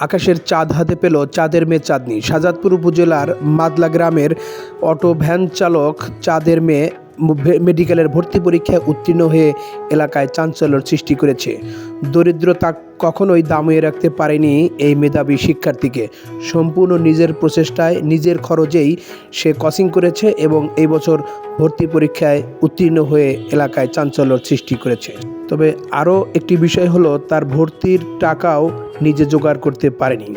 আকাশের চাঁদ হাতে পেল চাঁদের মেয়ে চাঁদনি। সাজাদপুর উপজেলার মাদলা গ্রামের অটো ভ্যান চালক চাঁদের মেয়ে মেডিকেলের ভর্তি পরীক্ষায় উত্তীর্ণ হয়ে এলাকায় চাঞ্চল্যর সৃষ্টি করেছে। দরিদ্রতা কখনোই দামিয়ে রাখতে পারেনি এই মেধাবী শিক্ষার্থীকে। সম্পূর্ণ নিজের প্রচেষ্টায় নিজের খরচেই সে কসিং করেছে এবং এই বছর ভর্তি পরীক্ষায় উত্তীর্ণ হয়ে এলাকায় চাঞ্চল্যর সৃষ্টি করেছে। তবে আরও একটি বিষয় হলো তার ভর্তির টাকাও নিজে জোগাড় করতে পারেনি।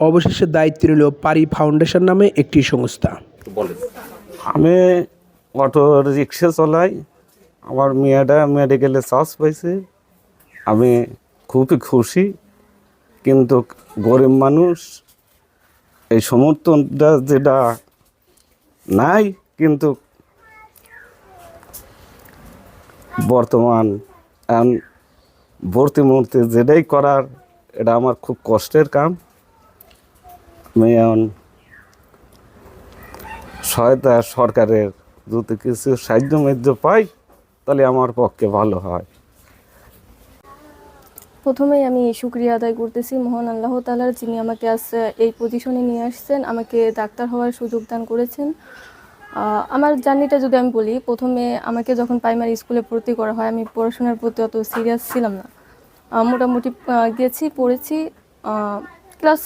অবশেষে দায়িত্ব নিল পারি ফাউন্ডেশন নামে একটি সংস্থা। আমি অটো রিক্সা চলাই। আমার মেয়েটা মেডিকেলে চান্স পাইছে। আমি খুবই খুশি। কিন্তু গরিব মানুষ, এই সমর্থনটা যেটা নাই, কিন্তু বর্তমান ভর্তি মুহূর্তে যেটাই করার, এটা আমার খুব কষ্টের কাম। আমি এখন সহায়তা সরকারের যদি কিছু সাহায্য মেহায্য পাই, তাহলে আমার পক্ষে ভালো হয়। প্রথমেই আমি শুক্রিয়া আদায় করতেছি মহান আল্লাহ তালার যিনি আমাকে আজ এই পজিশনে নিয়ে আসছেন, আমাকে ডাক্তার হওয়ার সুযোগ দান করেছেন। আমার জার্নিটা যদি আমি বলি, প্রথমে আমাকে যখন প্রাইমারি স্কুলে ভর্তি করা হয়, আমি পড়াশোনার প্রতি অত সিরিয়াস ছিলাম না। মোটামুটি গেছি, পড়েছি। ক্লাস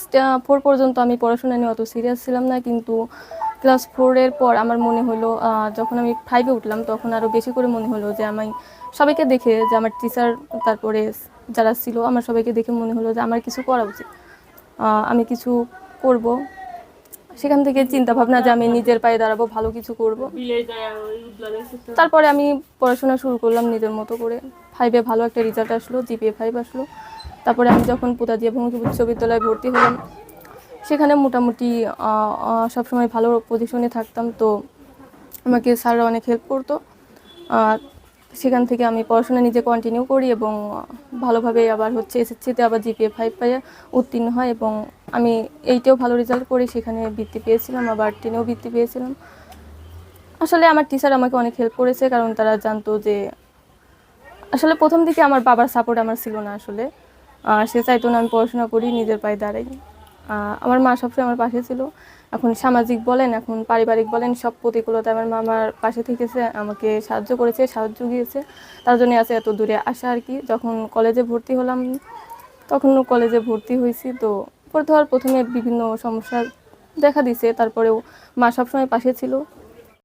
ফোর পর্যন্ত আমি পড়াশোনা নিয়ে অত সিরিয়াস ছিলাম না, কিন্তু ক্লাস ফোরের পর আমার মনে হলো যখন আমি ফাইভে উঠলাম, তখন আরও বেশি করে মনে হলো যে আমি সবাইকে দেখে, যে আমার টিচার তারপরে যারা ছিল, আমার সবাইকে দেখে মনে হলো যে আমার কিছু করা উচিত। আমি কিছু করব। সেখান থেকে চিন্তা ভাবনা যে আমি নিজের পায়ে দাঁড়াবো, ভালো কিছু করব। তারপরে আমি পড়াশোনা শুরু করলাম নিজের মতো করে। ফাইভে ভালো একটা রেজাল্ট আসলো জিপিএ ফাইভ আসলো। তারপরে আমি যখন পুতাদিয়া ভঙ্গি উচ্চ বিদ্যালয়ে ভর্তি হলাম সেখানে মোটামুটি সবসময় ভালো পজিশনে থাকতাম। তো আমাকে স্যাররা অনেক হেল্প করতো। সেখান থেকে আমি পড়াশোনা নিজে কন্টিনিউ করি এবং ভালোভাবে আবার হচ্ছে এসএসসিতে আবার জিপিএ ফাইভ পাইয়ে উত্তীর্ণ হয় এবং আমি এইটাও ভালো রেজাল্ট করি। সেখানে বৃত্তি পেয়েছিলাম, আবার টেনেও বৃত্তি পেয়েছিলাম। আসলে আমার টিচার আমাকে অনেক হেল্প করেছে কারণ তারা জানতো যে আসলে প্রথম দিকে আমার বাবার সাপোর্ট আমার ছিল না আসলে। সে চাইতো না আমি পড়াশোনা করি, নিজের পায়ে দাঁড়াই। আমার মা সবসময় আমার পাশে ছিল। এখন সামাজিক বলেন, এখন পারিবারিক বলেন, সব প্রতিকূলতা আমার মা আমার পাশে থেকেছে, আমাকে সাহায্য করেছে, সাহায্য গিয়েছে তার জন্য আছে এত দূরে আসা আর কি। যখন কলেজে ভর্তি হলাম, তখনও কলেজে ভর্তি হয়েছি। তো ধর প্রথমে বিভিন্ন সমস্যা দেখা দিছে তারপরেও মা সবসময় পাশে ছিল।